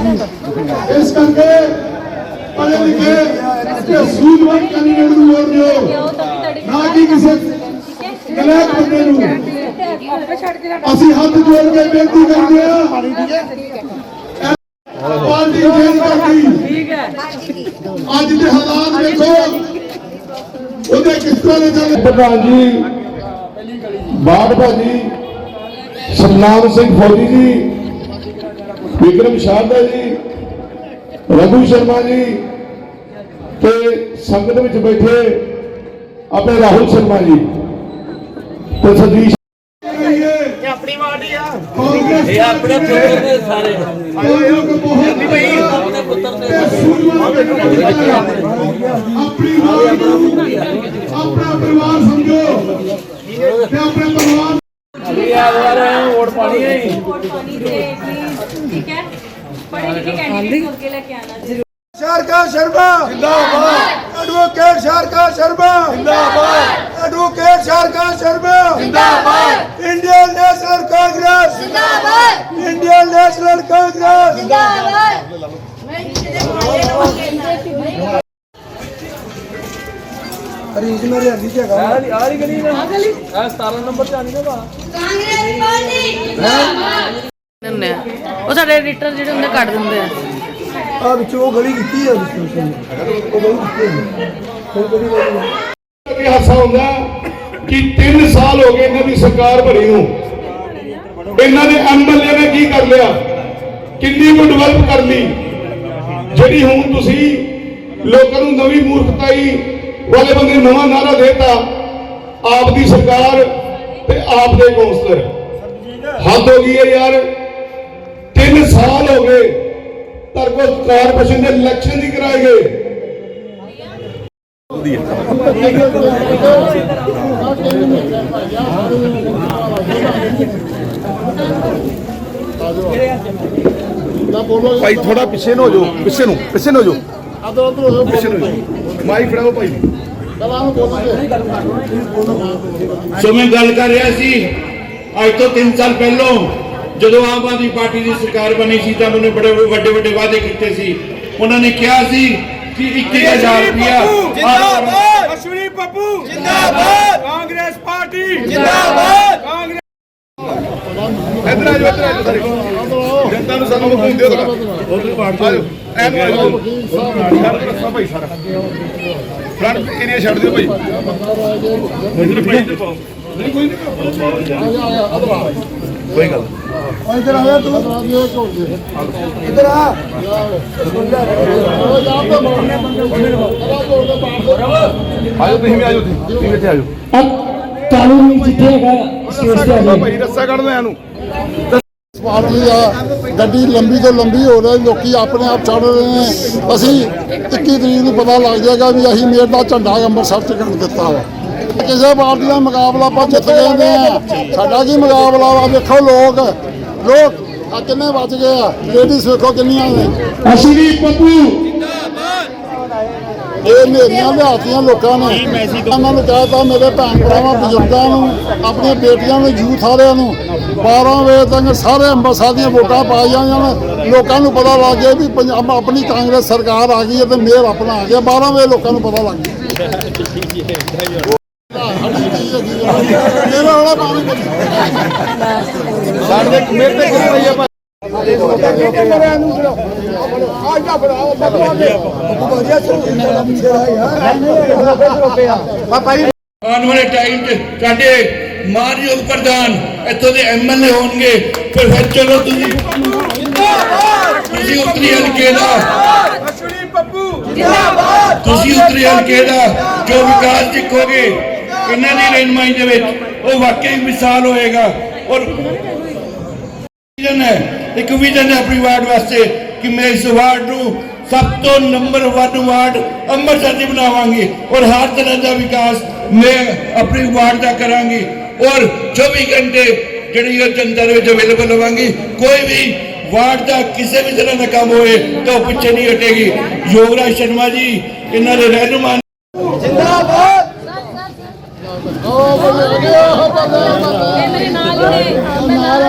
ਇਸ ਕਰਕੇ ਪੜ੍ਹੇ ਲਿਖੇ ਤੇ ਸੂਝਵਾਨ ਕੈਂਡੀਡੇਟ ਨੂੰ ਵੋਟ ਦਿਓ। ਨਾ ਕਿ ਕਿਸੇ ਗਲਤ ਬੰਦੇ ਨੂੰ। ਅਸੀਂ ਹੱਥ ਜੋੜ ਕੇ ਬੇਨਤੀ ਕਰਦੇ ਹਾਂ। ਪਾਰਟੀ ਚੇਂਜ ਕਰਦੀ ਅੱਜ ਦੇ ਹਾਲਾਤ ਦੇਖੋ। ਉਹਦੇ ਕਿਸ ਤਰ੍ਹਾਂ ਦੇ ਚੱਲ ਪ੍ਰਧਾਨ ਜੀ ਬਾੜ ਭਾਜੀ ਸਤਨਾਮ ਸਿੰਘ ਫੌਜੀ ਜੀ ਵਿਕਰਮ ਸ਼ਾਰਦਾ ਜੀ ਰਘੂ ਸ਼ਰਮਾ ਜੀ ਤੇ ਸੰਗਤ ਵਿੱਚ ਬੈਠੇ ਆਪਣੇ ਰਾਹੁਲ ਸ਼ਰਮਾ ਜੀ ਤੇ ਸਤੀਸ਼ ਇਹ ਆਪਣੀ ਵਾਰਡੀ ਆ। ਇਹ ਆਪਣੇ ਪੁੱਤਰ ਨੇ ਸਾਰੇ। ਆਪਣੀ ਭਾਈ ਆਪਣੇ ਪੁੱਤਰ ਨੇ। ਆਪਣੀ ਵਾਰਡ ਨੂੰ ਆਪਣਾ ਪਰਿਵਾਰ ਸਮਝੋ ਤੇ ਆਪਣੇ ਪਰਿਵਾਰ ਠੀਕ ਹੈ? ਪੜ੍ਹੇ ਲਿਖੇ ਕੈਂਡੀਡੇਟ ਹੋ ਕੇ ਲੈ ਕੇ ਆਣਾ ਜੀ। ਸ਼ਾਰਕਾ ਸ਼ਰਮਾ। ਜਿੰਦਾਬਾਦ। ਐਡਵੋਕੇਟ ਸ਼ਾਰਕਾ ਸ਼ਰਮਾ। ਜਿੰਦਾਬਾਦ। ਐਡਵੋਕੇਟ ਸ਼ਾਰਕਾ ਸ਼ਰਮਾ। ਜਿੰਦਾਬਾਦ। ਇੰਡੀਅਨ ਨੈਸ਼ਨਲ ਕਾਂਗਰਸ ਜਿੰਦਾਬਾਦ। ਇੰਡੀਅਨ ਨੈਸ਼ਨਲ ਕਾਂਗਰਸ ਜਿੰਦਾਬਾਦ। ਰੀਜ ਮੇਰੇ ਹੱਲੀ ਜਗਾ ਕਾਂਗਰਸ ਪਾਰਟੀ ਦਿੰਦੇ ਆ। ਉਹ ਸਾਡੇ ਐਡੀਟਰ ਜਿਹੜੇ ਹੁੰਦੇ ਕੱਢ ਦਿੰਦੇ ਆ। ਆ ਵਿੱਚੋਂ ਉਹ ਗਲੀ ਕੀਤੀ ਆ ਵਿੱਚੋਂ ਉਹ ਗਲੀ ਕੀਤੀ ਆ। ਕੋਈ ਗਲੀ ਗਲੀ ਇਹ ਹਾਸਾ ਹੁੰਦਾ ਕਿ 3 ਸਾਲ ਹੋ ਗਏ ਇਹਨਾਂ ਦੀ ਸਰਕਾਰ ਬਣੀ ਨੂੰ। ਇਹਨਾਂ ਦੇ ਐਮਐਲਏ ਨੇ ਕੀ ਕਰ ਲਿਆ? ਕਿੰਨੀ ਕੁ ਡਿਵੈਲਪ ਕਰ ਲਈ? ਜਿਹੜੀ ਹੁਣ ਤੁਸੀਂ ਲੋਕਾਂ ਨੂੰ ਨਵੀਂ ਮੂਰਖਤਾਈ ਵਾਲੇ ਬੰਦੇ ਨਵਾਂ ਨਾਰਾ ਦੇਤਾ ਆਪ ਦੀ ਸਰਕਾਰ ਤੇ ਆਪ ਦੇ ਕੌਂਸਲਰ। ਹੱਦ ਹੋ ਗਈ ਹੈ ਯਾਰ 3 ਸਾਲ ਹੋ ਗਏ ਤਰਕੋ ਕਾਰਪੋਰੇਸ਼ਨ ਦੇ ਇਲੈਕਸ਼ਨ ਨਹੀਂ ਕਰਾਏ ਗਏ। ਭਾਈ ਥੋੜਾ ਪਿੱਛੇ ਨੂੰ ਹੋ ਜਾਓ ਪਿੱਛੇ ਨੂੰ ਪਿੱਛੇ ਨੂੰ ਹੋ ਜਾਓ। ਪਿੱਛੇ ਨੂੰ ਹੋ ਜਾਓ। ਮਾਈਕ ਫੜਾਓ ਭਾਈ। ਸੋ ਮੈਂ ਗੱਲ ਕਰ ਰਿਹਾ ਸੀ ਅੱਜ ਤੋਂ 3 ਸਾਲ ਪਹਿਲਾਂ ਜਦੋਂ ਆਮ ਆਦਮੀ ਪਾਰਟੀ ਦੀ ਸਰਕਾਰ ਬਣੀ ਸੀ ਤਾਂ ਉਹਨੇ ਬੜੇ ਵੱਡੇ ਵੱਡੇ ਵਾਅਦੇ ਕੀਤੇ ਸੀ। ਉਹਨਾਂ ਨੇ ਕਿਹਾ ਸੀ ਕਿ 21000 ਰੁਪਇਆ ਜਿੰਦਾਬਾਦ! ਅਸ਼ਵਨੀ ਪੱਪੂ ਜਿੰਦਾਬਾਦ! Congress party. ਜਿੰਦਾਬਾਦ! ਕਾਂਗਰਸ ਇੱਧਰ ਆ ਜਾਓ ਇੱਧਰ ਆ ਜਾਓ ਸਾਰੇ। ਜਨਤਾ ਨੂੰ ਸਾਨੂੰ ਹੁਕਮ ਦਿਓ। ਉਧਰ ਬਾੜ ਆਜੋ ਫਰੰਟ ਏਰੀਆ ਛੱਡ ਦਿਓ ਭਾਈ ਨਹੀਂ ਕੋਈ ਨਹੀਂ ਕੋਈ ਗੱਲ ਇੱਧਰ ਆ ਜਾ ਤੂੰ ਇੱਧਰ ਆ ਆਜੋ ਤੁਸੀਂ ਵੀ ਆਜੋ ਤੁਸੀਂ ਇੱਥੇ ਆਜੋ ਕਾਨੂੰਨ ਜਿੱਥੇ ਹੈਗਾ ਰੱਸਾ ਕੱਢ ਲਓ ਭਾਈ ਰੱਸਾ ਕੱਢ ਇਹਨੂੰ ਪਾਰਟੀ ਆ, ਗੱਡੀ ਲੰਬੀ ਤੋਂ ਲੰਬੀ ਹੋ ਰਹੀ ਲੋਕੀ ਆਪਣੇ ਆਪ ਚੜ ਰਹੇ ਨੇ। ਅਸੀਂ 21 ਤਰੀਕ ਨੂੰ ਪਤਾ ਲੱਗ ਜਾਏਗਾ ਵੀ ਅਸੀਂ ਮੇਰ ਦਾ ਝੰਡਾ ਅੰਮ੍ਰਿਤਸਰ ਚ ਕੱਢ ਦਿੱਤਾ ਵਾ। ਕਿਸੇ ਪਾਰਟੀ ਦਾ ਮੁਕਾਬਲਾ ਆਪਾਂ ਜਿੱਤ ਗਏ ਆ ਸਾਡਾ ਕੀ ਮੁਕਾਬਲਾ ਵਾ? ਵੇਖੋ ਲੋਕ ਲੋਕ ਆ ਕਿੰਨੇ ਵੱਜ ਗਏ ਆ? ਲੇਡੀਜ਼ ਵੇਖੋ ਕਿੰਨੀਆਂ ਨੇ। ਅਸ਼ਵਨੀ ਪੱਪੂ ਇਹ ਮੇਰੀਆਂ ਲਿਆਤੀਆਂ ਲੋਕਾਂ ਨੇ। ਉਹਨਾਂ ਨੂੰ ਕਹਤਾ ਮੇਰੇ ਭੈਣ ਭਰਾਵਾਂ ਬਜ਼ੁਰਗਾਂ ਨੂੰ ਆਪਣੀਆਂ ਬੇਟੀਆਂ ਨੂੰ ਯੂਥ ਵਾਲਿਆਂ ਨੂੰ 12 ਵਜੇ ਤੱਕ ਸਾਰੇ ਅੰਮ੍ਰਿਤਸਰ ਦੀਆਂ ਵੋਟਾਂ ਪਾ ਜਾਣ ਲੋਕਾਂ ਨੂੰ ਪਤਾ ਲੱਗ ਗਿਆ ਵੀ ਪੰਜਾਬ ਆਪਣੀ ਕਾਂਗਰਸ ਸਰਕਾਰ ਆ ਗਈ ਹੈ ਤੇ ਮੇਅਰ ਆਪਣਾ ਆ ਗਿਆ। 12 ਵਜੇ ਲੋਕਾਂ ਨੂੰ ਪਤਾ ਲੱਗ ਗਿਆ। ਮੇਰਾ ਵਾਲਾ ਪਾਣੀ ਸਾਡੇ ਮੇਰੇ ਤੇ ਕਿੰਨਾ ਹੀ ਆ ਆਉਣ ਵਾਲੇ ਟਾਈਮ 'ਚ ਸਾਡੇ ਮਾਨਯੋਗ ਪ੍ਰਧਾਨ ਇੱਥੋਂ ਦੇ ਐਮਐਲਏ ਹੋਣਗੇ। ਫਿਰ ਫਿਰ ਚਲੋ ਤੁਸੀਂ। ਤੁਸੀਂ ਉਤਰੀ ਹਲਕੇ ਦਾ ਤੁਸੀਂ ਉਤਰੀ ਹਲਕੇ ਦਾ ਜੋ ਵਿਕਾਸ ਦਿਖੋਗੇ, ਇਹਨਾਂ ਦੀ ਰਹਿਨਮਾਈ ਦੇ ਵਿੱਚ, ਉਹ ਵਾਕਈ ਮਿਸਾਲ ਹੋਏਗਾ। ਔਰ ਹੈ। ਇੱਕ ਵਿਜ਼ਨ ਹੈ ਆਪਣੀ ਵਾਰਡ ਵਾਸਤੇ ਕਿ ਮੈਂ ਇਸ ਵਾਰਡ ਨੂੰ ਸਭ ਤੋਂ ਨੰਬਰ 1 ਵਾਰਡ ਅੰਮ੍ਰਿਤਸਰ ਦੀ ਬਣਾਵਾਂਗੀ ਔਰ ਹਰ ਤਰ੍ਹਾਂ ਦਾ ਵਿਕਾਸ ਮੈਂ ਆਪਣੀ ਵਾਰਡ ਦਾ ਕਰਾਂਗੀ ਔਰ 24 ਘੰਟੇ ਜਿਹੜੀ ਉਹ ਜਨਤਾ ਦੇ ਵਿੱਚ ਅਵੇਲੇਬਲ ਹੋਵਾਂਗੀ ਕੋਈ ਵੀ ਵਾਰਡ ਦਾ ਕਿਸੇ ਵੀ ਤਰ੍ਹਾਂ ਦਾ ਕੰਮ ਹੋਏ ਤਾਂ ਉਹ ਪਿੱਛੇ ਨਹੀਂ ਹਟੇਗੀ। ਯੋਗਰਾਜ ਸ਼ਰਮਾ ਜੀ, ਇਹਨਾਂ ਦੇ ਰਹਿਨੁਮਾ ਇਹ ਮੇਰੇ ਨਾਲ ਹੀ ਨੇ ਹਾਂਜੀ ਆਜੋ ਆਜੋ ਆਜੋ ਆਜੋ ਅੰਦਰ ਹੋ ਜੋ ਮਗਰ ਸਾਰੇ ਨਜ਼ਰ ਆ ਅੰਦਰ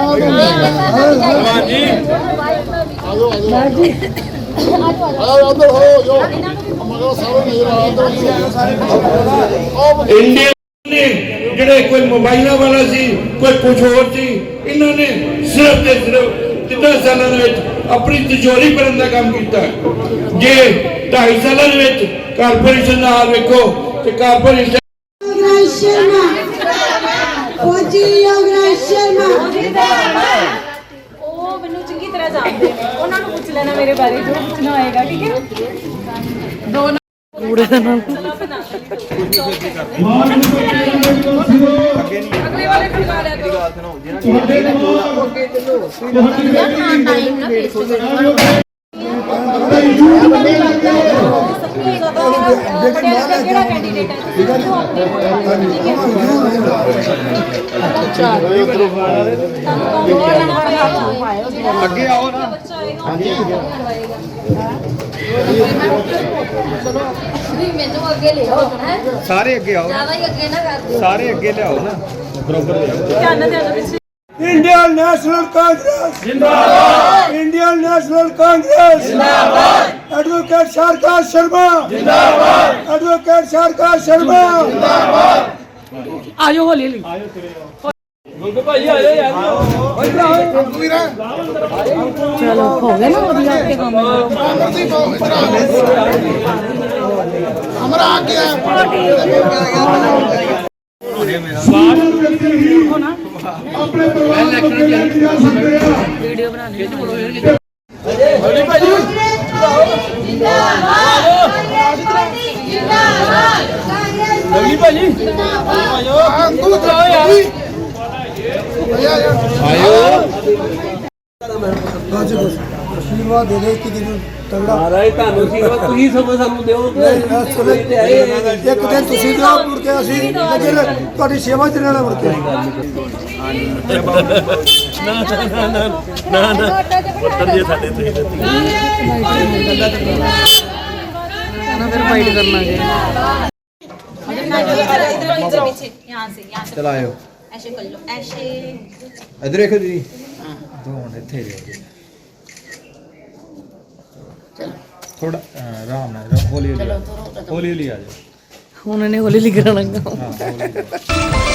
ਸਿਰਫ ਤੇ ਸਿਰਫ ਤਿੰਨਾਂ ਸਾਲਾਂ ਦੇ ਵਿੱਚ ਆਪਣੀ ਤਿਜੋਰੀ ਭਰਨ ਦਾ ਕੰਮ ਕੀਤਾ ਜੇ 2.5 ਸਾਲਾਂ ਦੇ ਵਿੱਚ ਕਾਰਪੋਰੇਸ਼ਨ ਦਾ ਹਾਲ ਵੇਖੋ, ਤੇ ਕਾਰਪੋਰੇਸ਼ਨ ਫੌਜੀ ਯੋਗਰਾ ਸ਼ਰਮਾ ਉਹ ਮੈਨੂੰ ਚੰਗੀ ਤਰ੍ਹਾਂ ਜਾਣਦੇ ਨੇ। ਉਹਨਾਂ ਨੂੰ ਪੁੱਛ ਲੈਣਾ ਮੇਰੇ ਬਾਰੇ ਜੋ ਪੁੱਛਣਾ ਹੋਏਗਾ ਠੀਕ ਹੈ? ਦੋ ਪੂਰੇ ਦਾ ਨਾਮ। ਅਗਲੇ ਵਾਲੇ ਖਿਲਾ ਲਿਆ ਕਰੋ। ਤੁਹਾਡੇ ਨਾਲ ਟਾਈਮ ਨਾ ਪੇਸ਼ ਕਰੋ ਯੂਥ ਬਣੇ ਲੱਗੇ ਹੋ। ਸਭ ਤੋਂ ਜ਼ਿਆਦਾ ਪੜਿਆ ਲਿਖਿਆ ਕਿਹੜਾ ਕੈਂਡੀਡੇਟ ਹੈ ਤੁਸੀਂ ਦੱਸੋ ਆਪਣੇ ਬਾਰੇ ਠੀਕ ਹੈ ਅੱਗੇ ਆਓ ਨਾ ਨਹੀਂ ਮੈਨੂੰ ਅੱਗੇ ਲੈ ਆਓ ਹੈ ਸਾਰੇ ਅੱਗੇ ਆਓ ਜ਼ਿਆਦਾ ਹੀ ਅੱਗੇ ਨਾ ਕਰ ਦਿਓ ਧਿਆਨ ਨਾਲ ਧਿਆਨ ਨਾਲ ਪਿੱਛੇ इंडियन नेशनल कांग्रेस जिंदाबाद इंडियन नेशनल कांग्रेस जिंदाबाद ਐਡਵੋਕੇਟ ਸ਼ਰਕਾ ਸ਼ਰਮਾ ਜਿੰਦਾਬਾਦ ਐਡਵੋਕੇਟ ਸ਼ਰਕਾ ਸ਼ਰਮਾ ਜਿੰਦਾਬਾਦ ਆਜੋ ਹੋਲੀ ਲਈ ਆਜੋ ਤੇਰੇ ਗੁੰਗੂ ਭਾਈ ਆਜੋ ਯਾਰ ਚਲੋ ਹੋ ਗਿਆ ਨਾ ਵਧੀਆ ਤੇ ਕੰਮ ਅਮਰਾ ਆ ਗਿਆ ਆਪਣੇ ਪਰਿਵਾਰ ਨੂੰ ਭਾਜੀ। ਅੰਗੂ ਚਲਾਓ ਯਾਰ। ਬਾਜੀ ਬਸ। ਆਸ਼ੀਰਵਾਦ ਦੇ ਦੇ ਕਿ ਜਿਹਨੂੰ ਤਗੜਾ। ਮਹਾਰਾਜ ਤੁਹਾਨੂੰ ਸੀ ਤੁਸੀਂ ਸਭ ਸਾਨੂੰ ਦਿਓ। ਇੱਕ ਦਿਨ ਤੁਸੀਂ ਦਿਓ ਮੁੜ ਕੇ ਅਸੀਂ ਅਜੇ ਤੁਹਾਡੀ ਸੇਵਾ ਚ ਰਹਿਣਾ ਮੁੜ ਕੇ। ਨਾ ਨਾ ਨਾ ਨਾ ਨਾ ਪੁੱਤਰ ਜੀ ਸਾਡੇ ਤੁਸੀਂ ਦਿੱਤੀ ਨਾ ਫਿਰ ਫਾਈਟ ਕਰਨਾ ਜੀ। इधर इधर पीछे यहाँ से यहाँ से ਚਲਾਇਓ ऐसे कर लो ऐसे ਇਧਰ ਦੇਖੋ ਜੀ ਦੋ ਮਿੰਟ ਇੱਥੇ ਰਹੋ ਥੋੜਾ ਆਰਾਮ ਨਾਲ ਹੌਲੀ ਹੌਲੀ ਹੌਲੀ ਹੌਲੀ ਆ ਜਾਓ ਹੁਣ ਇਹਨੇ ਹੌਲੀ ਹੌਲੀ ਕਰਾਂਗਾ ਹਾਂ ਹੌਲੀ ਹੌਲੀ